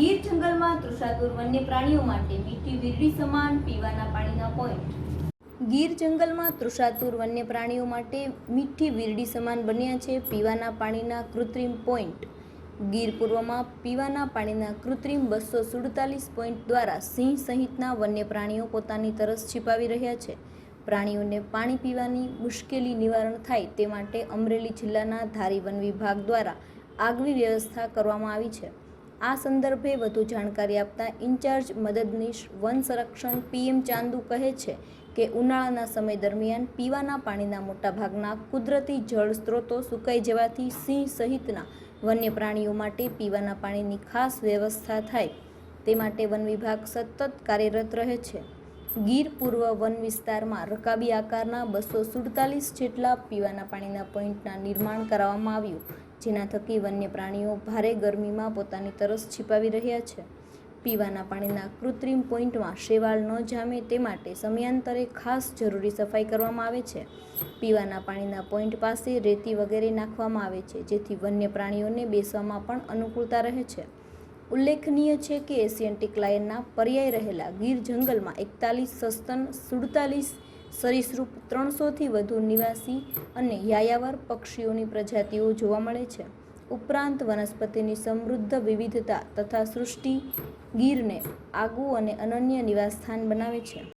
ગીર જંગલમાં તૃષાતુર વન્ય પ્રાણીઓ માટે મીઠી વીરડી સમાન પીવાના પાણીના પોઈન્ટ ગીર જંગલમાં તૃષાતુર વન્ય પ્રાણીઓ માટે મીઠી વીરડી સમાન બન્યા છે પીવાના પાણીના કૃત્રિમ પોઈન્ટ ગીર પૂર્વમાં પીવાના પાણીના કૃત્રિમ બસો સુડતાલીસ પોઈન્ટ દ્વારા સિંહ સહિતના વન્ય પ્રાણીઓ પોતાની તરસ છિપાવી રહ્યા છે. પ્રાણીઓને પાણી પીવાની મુશ્કેલી નિવારણ થાય તે માટે અમરેલી જિલ્લાના ધારી વન વિભાગ દ્વારા આગવી વ્યવસ્થા કરવામાં આવી છે. આ સંદર્ભે વધુ જાણકારી આપતા ઇન્ચાર્જ મદદનીશ વન સંરક્ષણ પીએમ ચાંદુ કહે છે કે ઉનાળાના સમય દરમિયાન પીવાના પાણીના મોટાભાગના કુદરતી જળ સ્ત્રોતો સુકાઈ જવાથી સિંહ સહિતના વન્ય પ્રાણીઓ માટે પીવાના પાણીની ખાસ વ્યવસ્થા થાય. તે માટે વન વિભાગ સતત કાર્યરત રહે છે. ગીર પૂર્વ વન વિસ્તારમાં રકાબી આકારના બસો સુડતાલીસ જેટલા પીવાના પાણીના પોઈન્ટના નિર્માણ કરાવવામાં આવ્યું. જેના થકી વન્ય પ્રાણીઓ ભારે ગરમીમાં પોતાની તરસ છિપાવી રહ્યા છે. પીવાના પાણીના કૃત્રિમ પોઈન્ટમાં શેવાળ ન જામે તે માટે સમયાંતરે ખાસ જરૂરી સફાઈ કરવામાં આવે છે. પીવાના પાણીના પોઈન્ટ પાસે રેતી વગેરે નાખવામાં આવે છે, જેથી વન્ય પ્રાણીઓને બેસવામાં પણ અનુકૂળતા રહે છે. ઉલ્લેખનીય છે કે એશિયન્ટિક લાયનના પર્યાય રહેલા ગીર જંગલમાં એકતાલીસ, સસ્તન, સુડતાલીસ સરીસૃપ ત્રણસોથી વધુ નિવાસી અને યાયાવર પક્ષીઓની પ્રજાતિઓ જોવા મળે છે. ઉપરાંત વનસ્પતિની સમૃદ્ધ વિવિધતા તથા સૃષ્ટિ ગીરને આગવું અને અનન્ય નિવાસસ્થાન બનાવે છે.